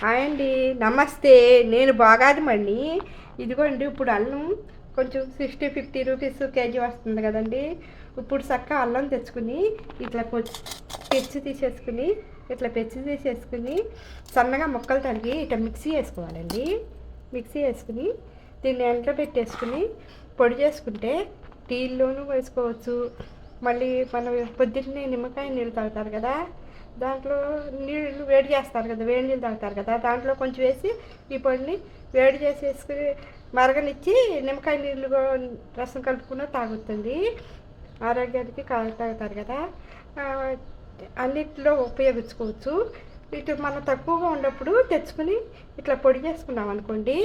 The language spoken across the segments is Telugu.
హాయ్ అండి. నమస్తే. నేను బాగాదమండి ఇదిగోండి ఇప్పుడు అల్లం కొంచెం సిక్స్టీ ఫిఫ్టీ రూపీస్ కేజీ వస్తుంది కదండి. ఇప్పుడు చక్క అల్లం తెచ్చుకుని ఇట్లా పెచ్చి తీసేసుకుని ఇట్లా పెచ్చి తీసేసుకుని సన్నగా ముక్కలు తరిగి ఇట్లా మిక్సీ వేసుకోవాలండి. మిక్సీ వేసుకుని దీన్ని ఎంట్లో పెట్టేసుకుని పొడి చేసుకుంటే టీల్లోనూ వేసుకోవచ్చు. మళ్ళీ మనం పొద్దున్నే నిమ్మకాయ నీళ్ళు తాగుతారు కదా దాంట్లో నీళ్ళు వేడి చేస్తారు కదా వేడి నీళ్ళు తాగుతారు కదా దాంట్లో కొంచెం వేసి ఈ పొడిని వేడి చేసేసుకుని మరగనిచ్చి నిమ్మకాయ నీళ్ళు రసం కలుపుకున్న తాగుతుంది. ఆరోగ్యానికి తాగుతారు కదా. అన్నిటిలో అన్నిట్లో ఉపయోగించుకోవచ్చు. ఇటు మనం తక్కువగా ఉన్నప్పుడు తెచ్చుకుని ఇట్లా పొడి చేసుకున్నాం అనుకోండి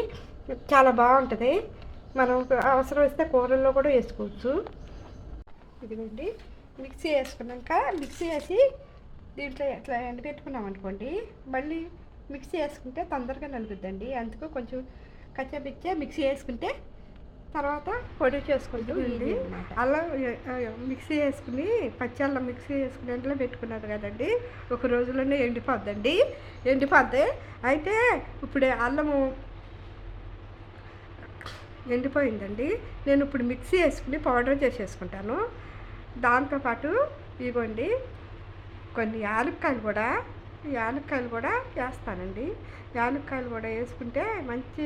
చాలా బాగుంటుంది. మనం అవసరం వస్తే కూరల్లో కూడా వేసుకోవచ్చు. ఇదిగోండి మిక్సీ వేసుకున్నాక మిక్సీ వేసి దీంట్లో ఇట్లా ఎండబెట్టుకున్నాం అనుకోండి మళ్ళీ మిక్సీ వేసుకుంటే తొందరగా నలుగుద్దండి. అందుకు కొంచెం కచ్చపిచ్చే మిక్సీ వేసుకుంటే తర్వాత పొడి చేసుకుంటూ ఇదిగోండి, అల్లం మిక్సీ వేసుకుని పచ్చి అల్లం మిక్సీ వేసుకుని ఎండలో పెట్టుకున్నారు కదండి. ఒక రోజులోనే ఎండిపోద్దండి. ఎండిపోద్ది అయితే ఇప్పుడు అల్లము ఎండిపోయిందండి. నేను ఇప్పుడు మిక్సీ వేసుకుని పౌడర్ చేసేసుకుంటాను. దాంతోపాటు ఇదిగోండి కొన్ని యాలక్కాయలు కూడా యాలక్కాయలు కూడా వేస్తానండి. యాలక్కాయలు కూడా వేసుకుంటే మంచి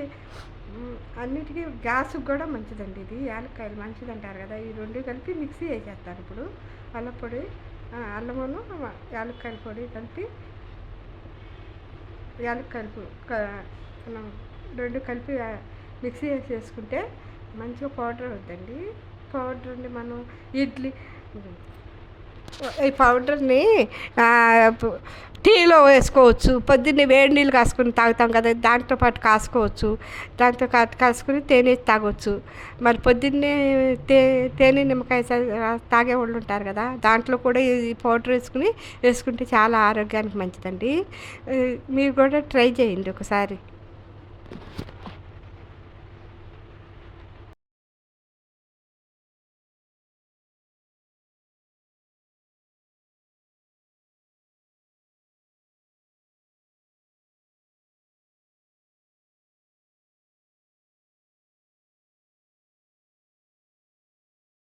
అన్నిటికీ గ్యాస్కి కూడా మంచిదండి ఇది. యాలక్కాయలు మంచిది అంటారు కదా. ఈ రెండు కలిపి మిక్సీ వేసేస్తాను ఇప్పుడు. అల్లపొడి అల్లమును యాలక్కాయల పొడి కలిపి యాలక్కాయలు మనం రెండు కలిపి మిక్సీ వేసేసుకుంటే మంచిగా పౌడర్ అవుతుందండి పౌడర్ని మనం ఇడ్లీ ఈ పౌడర్ని టీలో వేసుకోవచ్చు. పొద్దున్నే వేడి నీళ్ళు కాసుకుని తాగుతాం కదా దాంతో పాటు కాసుకోవచ్చు. దాంతో కాసుకుని తేనె తాగొచ్చు. మరి పొద్దున్నే తే తేనె నిమ్మకాయ తాగే వాళ్ళు ఉంటారు కదా దాంట్లో కూడా ఈ పౌడర్ వేసుకుని వేసుకుంటే చాలా ఆరోగ్యానికి మంచిదండి. మీరు కూడా ట్రై చేయండి ఒకసారి.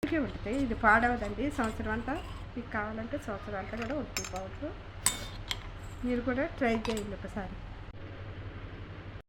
మంచిగా ఉంటాయి ఇది పాడవదండి. సంవత్సరం అంతా మీకు కావాలంటే సంవత్సరం అంతా కూడా ఉంటుంది పౌడర్ మీరు కూడా ట్రై చేయండి ఒకసారి.